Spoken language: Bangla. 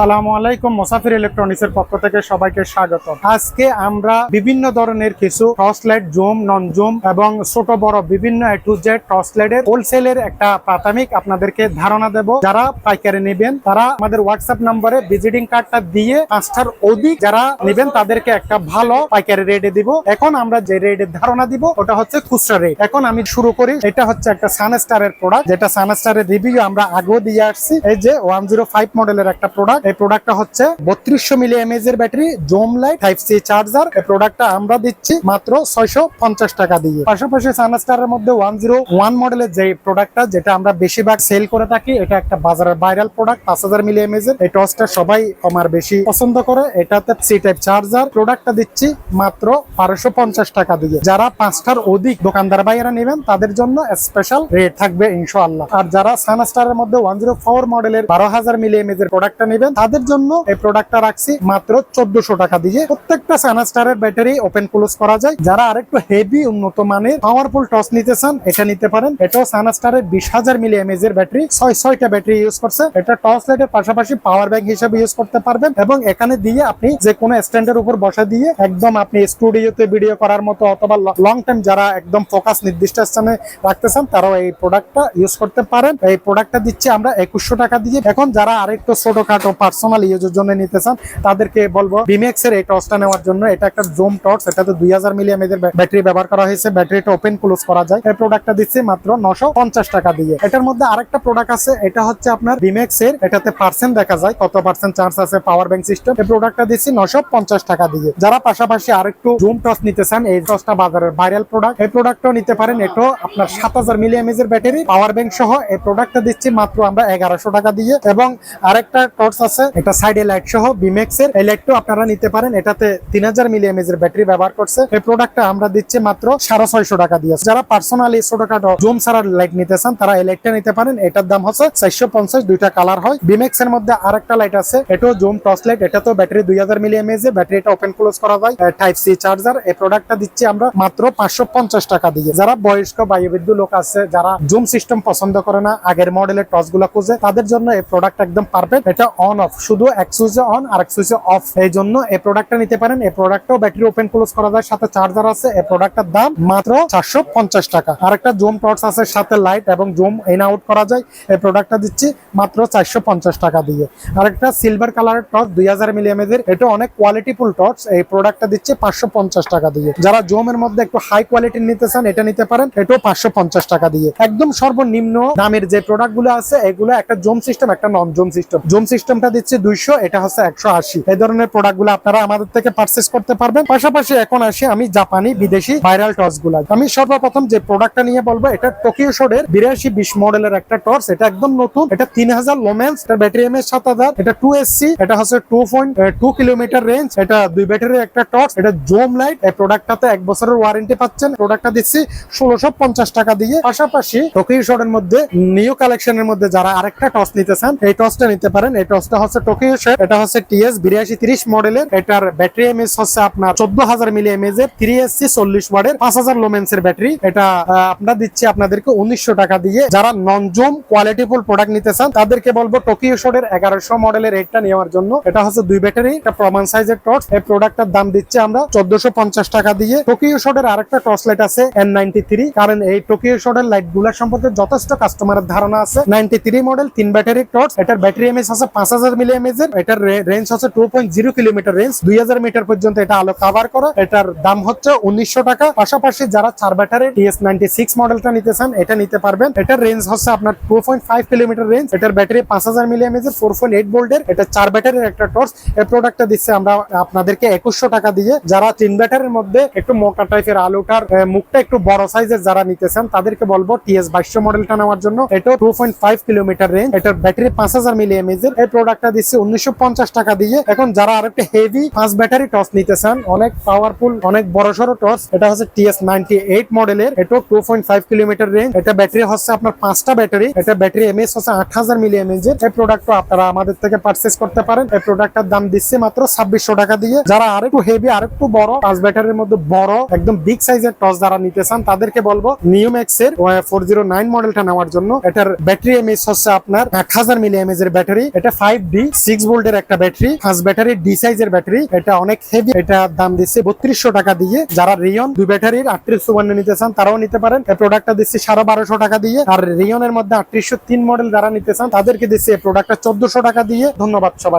আসসালামু আলাইকুম, মোসাফির ইলেকট্রনিক্স এর পক্ষ থেকে সবাইকে স্বাগত আজকে আমরা বিভিন্ন ধরনের কিছু টর্চলাইট, জুম নন জুম এবং ছোট বড় বিভিন্ন হোলসেলের একটা প্রাথমিক আপনাদেরকে ধারণা দেব। যারা পাইকারি নেবেন, তারা আমাদের হোয়াটসঅ্যাপ নম্বরে ভিজিটিং কার্ডটা দিয়ে পাঁচটার অধিক যারা নেবেন, তাদেরকে একটা ভালো পাইকারি রেটে দিব। এখন আমরা যে রেটের ধারণা দিব, ওটা হচ্ছে খুচরা রেট এখন আমি শুরু করি, এটা হচ্ছে একটা সানস্টারের প্রোডাক্ট যেটা সানস্টারের রিভিউ আমরা আগেও দিয়ে আসছি। এই যে ওয়ান জিরো ফাইভ মডেলের একটা প্রোডাক্ট এই প্রোডাক্টটা হচ্ছে বত্রিশশো মিলি এমএজ এর battery zoom light type C charger এই প্রোডাক্টটা আমরা দিচ্ছি মাত্র ছয়শো পঞ্চাশ টাকা দিয়ে। পাশাপাশি সানস্টারের মধ্যে ওয়ান জিরো ওয়ান মডেলের যে প্রোডাক্টটা যেটা আমরা বেশিরভাগ সেল করে থাকি, এটা একটা বাজারের ভাইরাল প্রোডাক্ট পাঁচ হাজার মিলি এমএজ এর। এই টসটা সবাই আমার বেশি পছন্দ করে। এটাতে সি টাইপ চার্জার প্রোডাক্টটা দিচ্ছি মাত্র বারোশো টাকা দিয়ে। যারা পাঁচটার অধিক দোকানদার ভাইয়েরা নেবেন, তাদের জন্য স্পেশাল রেট থাকবে ইনশাআল্লাহ। আর যারা সানস্টারের মধ্যে ওয়ান জিরো ফোর মডেলের বারো হাজার মিলি এমএজ এর প্রোডাক্টটা নেবেন তাদের জন্য এই প্রোডাক্টটা রাখছি মাত্র চোদ্দশো টাকা দিয়ে। প্রত্যেকটা সানস্টারের ব্যাটারি ওপেন ক্লোজ করা যায়। যারা আরেকটু হেভি উন্নত মানের পাওয়ারফুল টস নিতে চান, এটা নিতে পারেন। এটাও সানস্টারের বিশ হাজার মিলি এমএজ এর ব্যাটারি ছয় ছয়টা ব্যাটারি ইউজ করছে এটা টর্চ লাইটের পাশাপাশি পাওয়ার ব্যাংক হিসেবে ইউজ করতে পারবেন এবং এখানে দিয়ে আপনি যে কোনো স্ট্যান্ডের উপর বসা দিয়ে একদম আপনি স্টুডিওতে ভিডিও করার মতো অথবা লং টাইম যারা একদম ফোকাস নির্দিষ্ট স্থানে রাখতে চান, তারাও এই প্রোডাক্টটা ইউজ করতে পারেন। এই প্রোডাক্টটা দিচ্ছি আমরা একুশশো টাকা দিয়ে। এখন যারা আরেকটু ছোটখাটো পার্সোনাল ইউজের জন্য নিতে চান, তাদেরকে বলব বিমেক্স এর এই টর্চটা নেওয়ার জন্য। এটা একটা জুম টর্চ এটাতে দুই হাজার মিলি এমএজ এর ব্যাটারি ব্যবহার করা হয়েছে। ব্যাটারিটা ওপেন ক্লোজ করা যায়। এই প্রোডাক্টটা দিচ্ছি মাত্র নশো টাকা দিয়ে। এটার মধ্যে আরেকটা প্রোডাক্ট আছে, এটা হচ্ছে আপনার বিমেক্স এর এটাতে পার্সেন্ট দেখা যায়, কত পার্সেন্ট চার্জ আছে পাওয়ার ব্যাংক সিস্টেম এই প্রোডাক্টটা দিচ্ছি নশো টাকা দিয়ে। যারা পাশাপাশি আরেকটু জুম টর্চ নিতে চান, এই টর্চটা বাজারের ভাইরাল প্রোডাক্ট এই প্রোডাক্টটাও নিতে পারেন, এটাও আপনার সাত হাজার মিলি এমএজ এর ব্যাটারি পাওয়ার ব্যাংক সহ এই প্রোডাক্টটা দিচ্ছি মাত্র আমরা এগারোশো টাকা দিয়ে। এবং আরেকটা টর্চ আছে। এটা সাইডে লাইট সহ বিমেক্স এর। এই লাইটটাও আপনারা নিতে পারেন। এটাতে তিন হাজার মিলি এর ব্যাটারি ব্যবহার করছে, এই প্রোডাক্টটা আমরা দিচ্ছি মাত্র সাড়ে ছয়শো টাকা দিয়ে। যারা পার্সোনালি ছোটখাটো জুম সারার লাইট নিতে চান, তারা এই লাইটটা নিতে পারেন। এটার দাম হচ্ছে চারশো পঞ্চাশ, দুইটা কালার হয়। বিমেক্স এর মধ্যে আরেকটা লাইট আছে। এটাও জুম টর্চ লাইট এটা তো ব্যাটারি দুই হাজার মিলি এমএজ ব্যাটারিটা ওপেন ক্লোজ করা যায়। টাইপ সি চার্জার এই প্রোডাক্টটা দিচ্ছি আমরা মাত্র পাঁচশো পঞ্চাশ টাকা দিয়ে। যারা বয়স্ক বায়ুবিদ্য লোক আছে, যারা জুম সিস্টেম পছন্দ করে না, আগের মডেলের টর্চগুলো খুঁজে, তাদের জন্য এই প্রোডাক্ট একদম পারফেক্ট এটা অন অফ, শুধু এক সুইচে অন আর এক সুইচে অফ। এই জন্য এই প্রোডাক্টটা নিতে পারেন। এই প্রোডাক্টটাও ব্যাটারি ওপেন ক্লোজ করা যায়। সাথে চার্জার আছে। এই প্রোডাক্টের দাম মাত্র চারশো পঞ্চাশ টাকা। আর একটা জুম টর্চ আছে, সাথে লাইট এবং জুম ইন আউট করা যায়। এই প্রোডাক্টটা দিচ্ছি মাত্র চারশো পঞ্চাশ টাকা দিয়ে। আর একটা সিলভার কালারের টর্চ দুই হাজার মিলিয়ামেদের এটা অনেক কোয়ালিটিফুল টর্চ এই প্রোডাক্টটা দিচ্ছে পাঁচশো পঞ্চাশ টাকা দিয়ে। যারা জুমের মধ্যে একটু হাই কোয়ালিটির নিতে চান, এটা নিতে পারেন। এটাও পাঁচশো পঞ্চাশ টাকা দিয়ে। একদম সর্বনিম্ন দামের যে প্রোডাক্টগুলো আছে, এগুলো একটা জুম সিস্টেম একটা নন জুম সিস্টেম জুম সিস্টেমটা দিচ্ছে দুইশো, এটা হচ্ছে একশো আশি। এই ধরনের প্রোডাক্টগুলো আপনারা আমাদের থেকে পারচেস করতে পারবেন। পাশাপাশি এখন আসি আমি জাপানি, বিদেশি ভাইরাল টর্চগুলা। আমি সর্বপ্রথম যে প্রোডাক্টটা নিয়ে বলব, এটা টোকিও শোডের বিরাশি বিশ মডেলের একটা টর্চ এটা একদম নতুন, এটা তিন হাজার লোমেন্স এটা ব্যাটারি এম এর সাত হাজার, এটা টু এসসি এটা হচ্ছে two point two kilometre range এটা দুই ব্যাটারি একটা টর্চ এটা জোম লাইট এই প্রোডাক্টটাতে এক বছরের ওয়ারেন্টি পাচ্ছেন। প্রোডাক্টটা দিচ্ছি ষোলোশো পঞ্চাশ টাকা দিয়ে। পাশাপাশি টোকিও শোডের মধ্যে নিউ কালেকশনের মধ্যে যারা আরেকটা টর্চ নিতে চান, এই টর্চটা নিতে পারেন। এই টর্চটা হচ্ছে টোকিও শোড এটা হচ্ছে টিএস বিরাশি তিরিশ মডেলের। এটার ব্যাটারি এমএস হচ্ছে আপনার চোদ্দ হাজার মিলি এমএজ এর থ্রি এসসি চল্লিশ ওয়ার্ডের পাঁচ হাজার লোমেন্স এর ব্যাটারি। এটা আমরা দিচ্ছি আপনাদেরকে উনিশশো টাকা দিয়ে। যারা নন জুম কোয়ালিটিফুল প্রোডাক্ট নিতে চান, তাদেরকে বলব টোকিও শোডের এগারোশো মডেলের রেটটা নেওয়ার জন্য। এটা হচ্ছে দুই ব্যাটারি, এটা প্রমাণ সাইজের টর্চ এই প্রোডাক্টের দাম দিচ্ছে আমরা চোদ্দশো পঞ্চাশ টাকা দিয়ে। টোকিও শোডের আরেকটা টর্চ লাইট আছে এন নাইনটি থ্রি কারণ এই টোকিও শোডের লাইটগুলা সম্পর্কে যথেষ্ট কাস্টমারের ধারণা আছে। নাইনটি থ্রি মডেল তিন ব্যাটারি টর্চ এটার ব্যাটারি এমএস আছে পাঁচ হাজার যারা নিতে চান আপনাদেরকে একুশশো টাকা দিয়ে। যারা তিন ব্যাটারির মধ্যে একটু মোটা মুখটা একটু বড় সাইজের যারা নিতে চান, তাদেরকে বলব টিএস বাইশশো মডেলটা নেওয়ার জন্য। এটা two point five kilometre range এটার ব্যাটারি পাঁচ হাজার মিলি এর এই প্রোডাক্টটা দিচ্ছে, উনিশশো টাকা দিয়ে। এখন যারা আরেকটা হেভি পাঁচ ব্যাটারি টর্চ নিতে চান, অনেক পাওয়ারফুল অনেক বড় সড়ো টর্চ এটা হচ্ছে টিএস নাইনটি এইট মডেলের এটা two point five kilometre range এটা ব্যাটারি হচ্ছে আপনার পাঁচটা ব্যাটারি এটা ব্যাটারি এমএস হচ্ছে আট হাজার মিলি এমএজ এর এই প্রোডাক্টটা আপনারা আমাদের থেকে পারচেস করতে পারেন। এই প্রোডাক্টটার দাম দিচ্ছে মাত্র ছাব্বিশশো টাকা দিয়ে। যারা আরেকটু হেভি আরেকটু বড় পাঁচ ব্যাটারির মধ্যে বড়, একদম বিগ সাইজের টর্চ যারা নিতে চান, তাদেরকে বলব নিউম্যাক্স এর ফোর জিরো নাইন মডেলটা নেওয়ার জন্য। এটার ব্যাটারি এমএস হচ্ছে আপনার এক হাজার মিলি এমএজ এর ব্যাটারি এটা ফাইভ ডি সিক্স ভোল্টের একটা ব্যাটারি ফার্স্ট ব্যাটারি ডি সাইজের ব্যাটারি এটা অনেক হেভি এটা দাম দিচ্ছে বত্রিশশো টাকা দিয়ে। যারা রিয়ন দুই ব্যাটারির আটত্রিশ চুয়ান্ন নিতে চান, তারাও নিতে পারেন। এই প্রোডাক্টটা দিচ্ছে সাড়ে বারোশো টাকা দিয়ে। আর রিয়নের মধ্যে আটত্রিশশো তিন মডেল যারা নিতে চান, তাদেরকে দিচ্ছে এই প্রোডাক্টটা চোদ্দশো টাকা দিয়ে। ধন্যবাদ সবাই